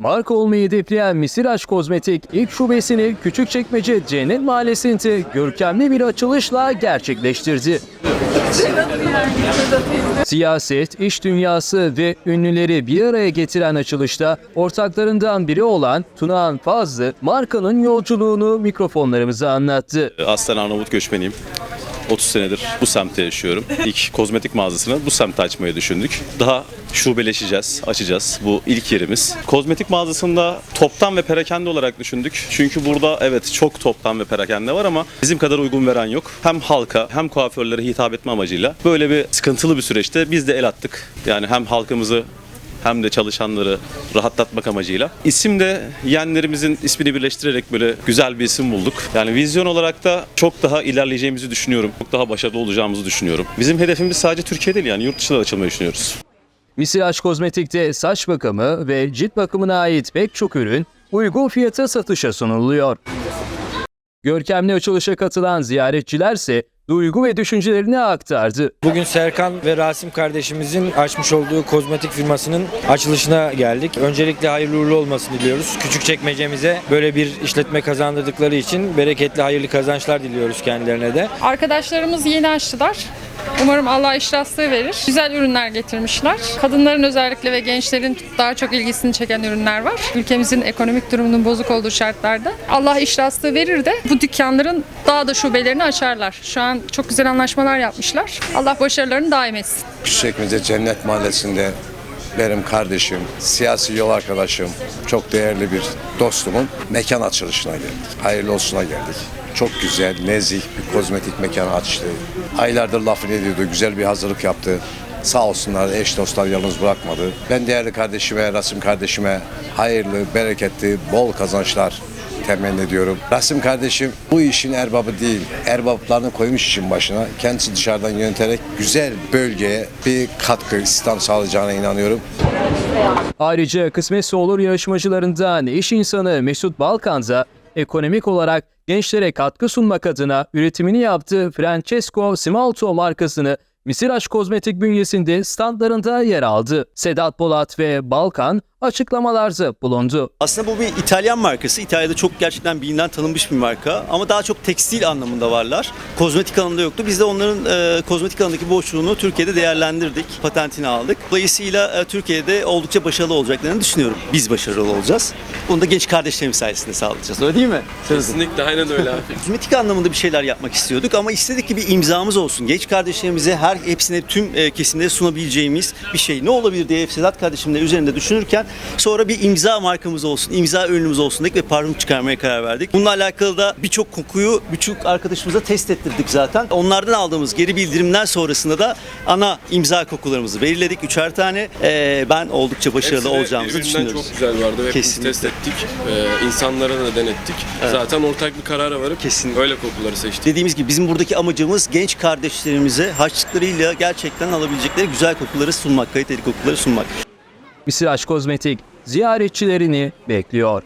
Marka olmayı hedefleyen Misiraç Kozmetik ilk şubesini Küçükçekmece Cennet Mahallesi'nde görkemli bir açılışla gerçekleştirdi. Siyaset, iş dünyası ve ünlüleri bir araya getiren açılışta ortaklarından biri olan Tunağan Fazlı markanın yolculuğunu mikrofonlarımıza anlattı. Aslen Arnavut göçmeniyim. 30 senedir bu semtte yaşıyorum. İlk kozmetik mağazasını bu semtte açmayı düşündük. Daha şubeleşeceğiz, açacağız. Bu ilk yerimiz. Kozmetik mağazasında toptan ve perakende olarak düşündük. Çünkü burada evet çok toptan ve perakende var ama bizim kadar uygun veren yok. Hem halka hem kuaförlere hitap etme amacıyla böyle bir sıkıntılı bir süreçte biz de el attık. Yani hem halkımızı hem de çalışanları rahatlatmak amacıyla. İsim de yeğenlerimizin ismini birleştirerek böyle güzel bir isim bulduk. Yani vizyon olarak da çok daha ilerleyeceğimizi düşünüyorum. Çok daha başarılı olacağımızı düşünüyorum. Bizim hedefimiz sadece Türkiye değil yani yurt dışına da açılmayı düşünüyoruz. Misiraç Kozmetik'te saç bakımı ve cilt bakımına ait pek çok ürün uygun fiyata satışa sunuluyor. Görkemli açılışa katılan ziyaretçilerse duygu ve düşüncelerini aktardı. Bugün Serkan ve Rasim kardeşimizin açmış olduğu kozmetik firmasının açılışına geldik. Öncelikle hayırlı uğurlu olmasını diliyoruz. Küçük çekmecemize böyle bir işletme kazandırdıkları için bereketli hayırlı kazançlar diliyoruz kendilerine de. Arkadaşlarımız yeni açtılar. Umarım Allah iş rastlığı verir. Güzel ürünler getirmişler. Kadınların özellikle ve gençlerin daha çok ilgisini çeken ürünler var. Ülkemizin ekonomik durumunun bozuk olduğu şartlarda Allah iş rastlığı verir de bu dükkanların daha da şubelerini açarlar. Şu an çok güzel anlaşmalar yapmışlar. Allah başarılarını daim etsin. Küçükçekmece Cennet Mahallesi'nde benim kardeşim, siyasi yol arkadaşım, çok değerli bir dostumun mekan açılışına geldik. Hayırlı olsuna geldik. Çok güzel, nezih bir kozmetik mekanı açtı. Aylardır lafını ediyordu, güzel bir hazırlık yaptı. Sağ olsunlar eş dostlar yalnız bırakmadı. Ben değerli kardeşime, Rasim kardeşime hayırlı, bereketli, bol kazançlar temenni ediyorum. Rasim kardeşim bu işin erbabı değil, erbaplarını koymuş işin başına. Kendisi dışarıdan yöneterek güzel bölgeye bir katkı, istihdam sağlayacağına inanıyorum. Ayrıca kısmetse olur yarışmacılarından iş insanı Mesut Balkan da ekonomik olarak gençlere katkı sunmak adına üretimini yaptığı Francesco Simalto markasını Misiraç Kozmetik bünyesinde standlarında yer aldı. Sedat Polat ve Balkan açıklamalarda bulundu. Aslında bu bir İtalyan markası. İtalya'da çok gerçekten bilinen tanınmış bir marka. Ama daha çok tekstil anlamında varlar. Kozmetik alanında yoktu. Biz de onların e, kozmetik alanındaki boşluğunu Türkiye'de değerlendirdik. Patentini aldık. Dolayısıyla e, Türkiye'de oldukça başarılı olacaklarını düşünüyorum. Biz başarılı olacağız. Bunu da genç kardeşlerim sayesinde sağlayacağız. Öyle değil mi? Kesinlikle aynen öyle abi. Kozmetik anlamında bir şeyler yapmak istiyorduk ama istedik ki bir imzamız olsun. Genç kardeşlerimize her hepsine tüm e, kesimlere sunabileceğimiz bir şey. Ne olabilir diye Sedat kardeşimle üzerinde düşünürken sonra bir imza markamız olsun, imza ürünümüz olsun dedik ve parfüm çıkarmaya karar verdik. Bununla alakalı da birçok kokuyu birçok arkadaşımıza test ettirdik zaten. Onlardan aldığımız geri bildirimler sonrasında da ana imza kokularımızı belirledik. Üçer tane. E, ben oldukça başarılı Hepsi de olacağımızı birbirinden düşünüyoruz. çok güzel vardı hepimiz Kesinlikle. test ettik. Ee, insanlara da denettik. Zaten ortak bir karara varıp Kesinlikle. öyle kokuları seçtik. Dediğimiz gibi bizim buradaki amacımız genç kardeşlerimize harçlıklarıyla gerçekten alabilecekleri güzel kokuları sunmak, kaliteli kokuları sunmak. Misiraç Kozmetik ziyaretçilerini bekliyor.